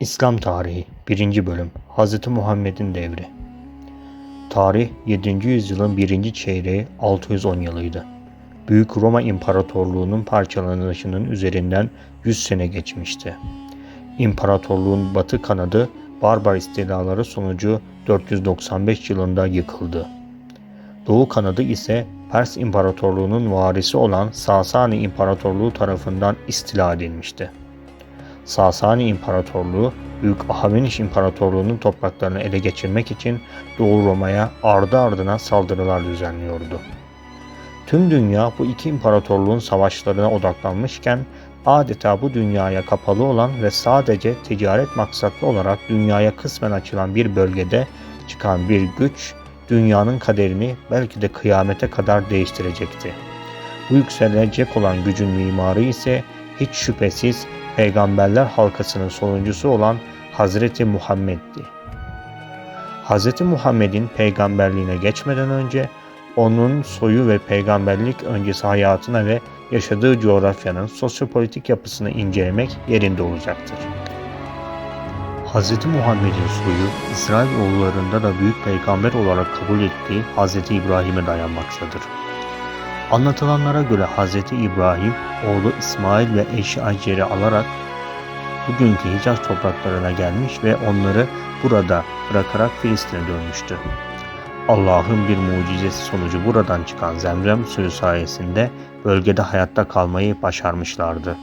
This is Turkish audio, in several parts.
İslam Tarihi 1. Bölüm Hz. Muhammed'in Devri Tarih 7. yüzyılın 1. çeyreği 610 yılıydı. Büyük Roma İmparatorluğu'nun parçalanışının üzerinden 100 sene geçmişti. İmparatorluğun batı kanadı barbar istilaları sonucu 495 yılında yıkıldı. Doğu kanadı ise Pers İmparatorluğu'nun varisi olan Sasani İmparatorluğu tarafından istila edilmişti. Sasani İmparatorluğu, Büyük Ahaveniş İmparatorluğu'nun topraklarını ele geçirmek için Doğu Roma'ya ardı ardına saldırılar düzenliyordu. Tüm dünya bu iki imparatorluğun savaşlarına odaklanmışken adeta bu dünyaya kapalı olan ve sadece ticaret maksatlı olarak dünyaya kısmen açılan bir bölgede çıkan bir güç dünyanın kaderini belki de kıyamete kadar değiştirecekti. Bu yükselecek olan gücün mimarı ise hiç şüphesiz peygamberler halkasının sonuncusu olan Hazreti Muhammed'di. Hazreti Muhammed'in peygamberliğine geçmeden önce onun soyu ve peygamberlik öncesi hayatına ve yaşadığı coğrafyanın sosyopolitik yapısını incelemek yerinde olacaktır. Hz. Muhammed'in soyu İsrail oğullarında da büyük peygamber olarak kabul ettiği Hz. İbrahim'e dayanmaktadır. Anlatılanlara göre Hz. İbrahim oğlu İsmail ve eşi Hacer'i alarak bugünkü Hicaz topraklarına gelmiş ve onları burada bırakarak Filistin'e dönmüştü. Allah'ın bir mucizesi sonucu buradan çıkan zemzem suyu sayesinde bölgede hayatta kalmayı başarmışlardı.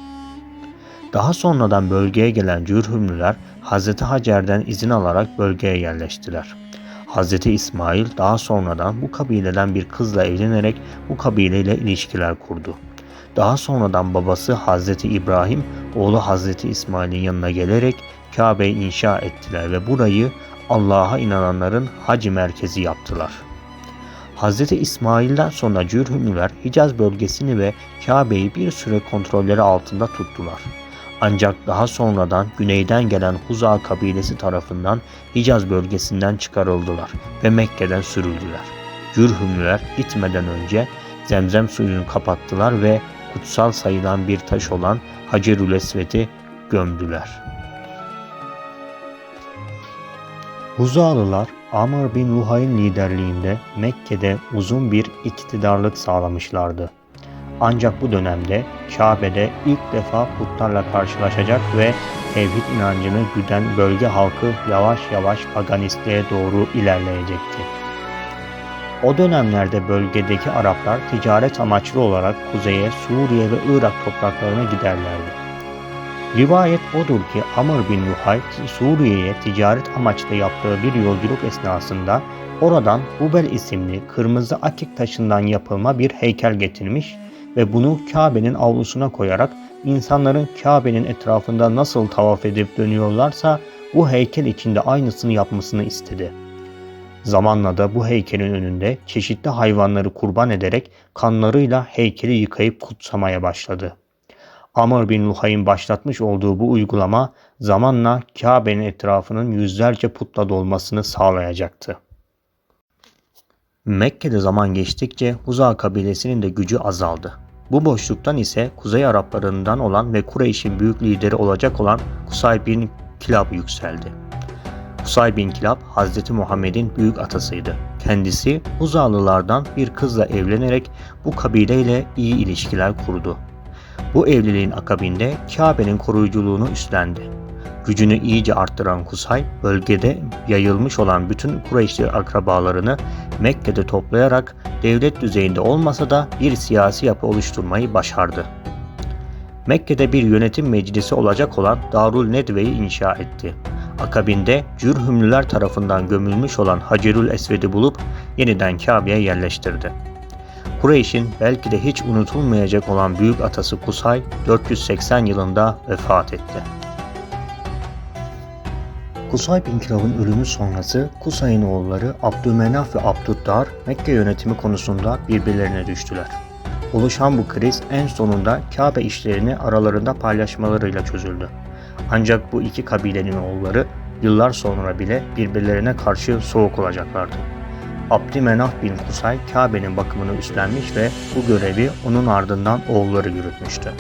Daha sonradan bölgeye gelen Cürhümlüler Hz. Hacer'den izin alarak bölgeye yerleştiler. Hz. İsmail daha sonradan bu kabileden bir kızla evlenerek bu kabileyle ilişkiler kurdu. Daha sonradan babası Hz. İbrahim oğlu Hz. İsmail'in yanına gelerek Kabe'yi inşa ettiler ve burayı Allah'a inananların hac merkezi yaptılar. Hz. İsmail'den sonra Cürhümlüler Hicaz bölgesini ve Kabe'yi bir süre kontrolleri altında tuttular. Ancak daha sonradan güneyden gelen Huza kabilesi tarafından Hicaz bölgesinden çıkarıldılar ve Mekke'den sürüldüler. Cürhümlüler gitmeden önce zemzem suyunu kapattılar ve kutsal sayılan bir taş olan Hacerül Esved'i gömdüler. Huzalılar Amr bin Luhay'ın liderliğinde Mekke'de uzun bir iktidarlık sağlamışlardı. Ancak bu dönemde Kabe'de ilk defa putlarla karşılaşacak ve tevhid inancını güden bölge halkı yavaş yavaş paganistliğe doğru ilerleyecekti. O dönemlerde bölgedeki Araplar ticaret amaçlı olarak kuzeye, Suriye ve Irak topraklarına giderlerdi. Rivayet odur ki Amr bin Luhay Suriye'ye ticaret amaçlı yaptığı bir yolculuk esnasında oradan Hubel isimli kırmızı akik taşından yapılma bir heykel getirmiş ve bunu Kabe'nin avlusuna koyarak insanların Kabe'nin etrafında nasıl tavaf edip dönüyorlarsa bu heykel içinde aynısını yapmasını istedi. Zamanla da bu heykelin önünde çeşitli hayvanları kurban ederek kanlarıyla heykeli yıkayıp kutsamaya başladı. Amr bin Luhay'ın başlatmış olduğu bu uygulama zamanla Kabe'nin etrafının yüzlerce putla dolmasını sağlayacaktı. Mekke'de zaman geçtikçe Huza kabilesinin de gücü azaldı. Bu boşluktan ise Kuzey Araplarından olan ve Kureyş'in büyük lideri olacak olan Kusay bin Kilab yükseldi. Kusay bin Kilab Hz. Muhammed'in büyük atasıydı. Kendisi Huzalılardan bir kızla evlenerek bu kabileyle iyi ilişkiler kurdu. Bu evliliğin akabinde Kabe'nin koruyuculuğunu üstlendi. Gücünü iyice arttıran Kusay, bölgede yayılmış olan bütün Kureyşli akrabalarını Mekke'de toplayarak devlet düzeyinde olmasa da bir siyasi yapı oluşturmayı başardı. Mekke'de bir yönetim meclisi olacak olan Darul Nedve'yi inşa etti. Akabinde Cürhümlüler tarafından gömülmüş olan Hacerül Esved'i bulup yeniden Kabe'ye yerleştirdi. Kureyş'in belki de hiç unutulmayacak olan büyük atası Kusay 480 yılında vefat etti. Kusay bin Kilab'ın ölümü sonrası Kusay'ın oğulları Abdümenaf ve Abdüddar Mekke yönetimi konusunda birbirlerine düştüler. Oluşan bu kriz en sonunda Kabe işlerini aralarında paylaşmalarıyla çözüldü. Ancak bu iki kabilenin oğulları yıllar sonra bile birbirlerine karşı soğuk olacaklardı. Abdümenaf bin Kusay Kabe'nin bakımını üstlenmiş ve bu görevi onun ardından oğulları yürütmüştü.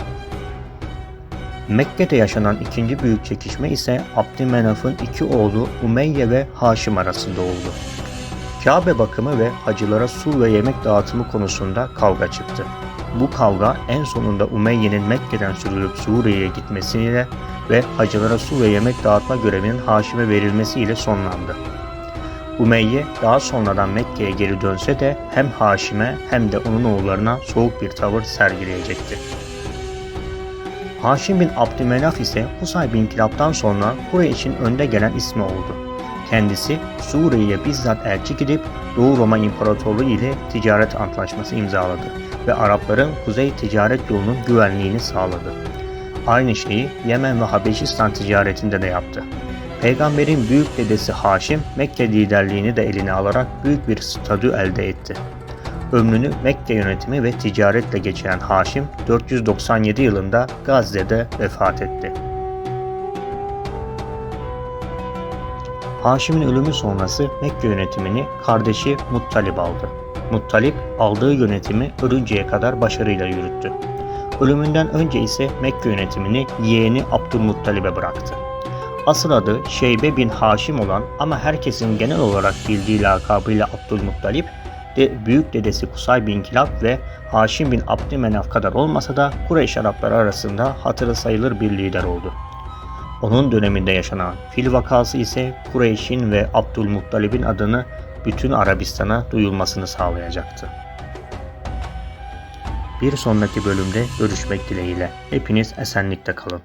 Mekke'de yaşanan ikinci büyük çekişme ise Abdümenaf'ın iki oğlu Umeyye ve Haşim arasında oldu. Kabe bakımı ve hacılara su ve yemek dağıtımı konusunda kavga çıktı. Bu kavga en sonunda Umeyye'nin Mekke'den sürülüp Suriye'ye gitmesiyle ve hacılara su ve yemek dağıtma görevinin Haşim'e verilmesiyle sonlandı. Umeyye daha sonradan Mekke'ye geri dönse de hem Haşim'e hem de onun oğullarına soğuk bir tavır sergileyecekti. Haşim bin Abdümenaf ise Husay bin Kilab'dan sonra Kureyş'in önde gelen ismi oldu. Kendisi Suriye'ye bizzat elçi gidip Doğu Roma İmparatorluğu ile ticaret antlaşması imzaladı ve Arapların kuzey ticaret yolunun güvenliğini sağladı. Aynı şeyi Yemen ve Habeşistan ticaretinde de yaptı. Peygamberin büyük dedesi Haşim Mekke liderliğini de eline alarak büyük bir statü elde etti. Ömrünü Mekke yönetimi ve ticaretle geçiren Haşim 497 yılında Gazze'de vefat etti. Haşim'in ölümü sonrası Mekke yönetimini kardeşi Muttalip aldı. Muttalip aldığı yönetimi ölünceye kadar başarıyla yürüttü. Ölümünden önce ise Mekke yönetimini yeğeni Abdülmuttalib'e bıraktı. Asıl adı Şeybe bin Haşim olan ama herkesin genel olarak bildiği lakabıyla Abdülmuttalip, de büyük dedesi Kusay bin Kilab ve Haşim bin Abdümenaf kadar olmasa da Kureyş Arapları arasında hatırı sayılır bir lider oldu. Onun döneminde yaşanan fil vakası ise Kureyş'in ve Abdülmuttalib'in adını bütün Arabistan'a duyulmasını sağlayacaktı. Bir sonraki bölümde görüşmek dileğiyle. Hepiniz esenlikte kalın.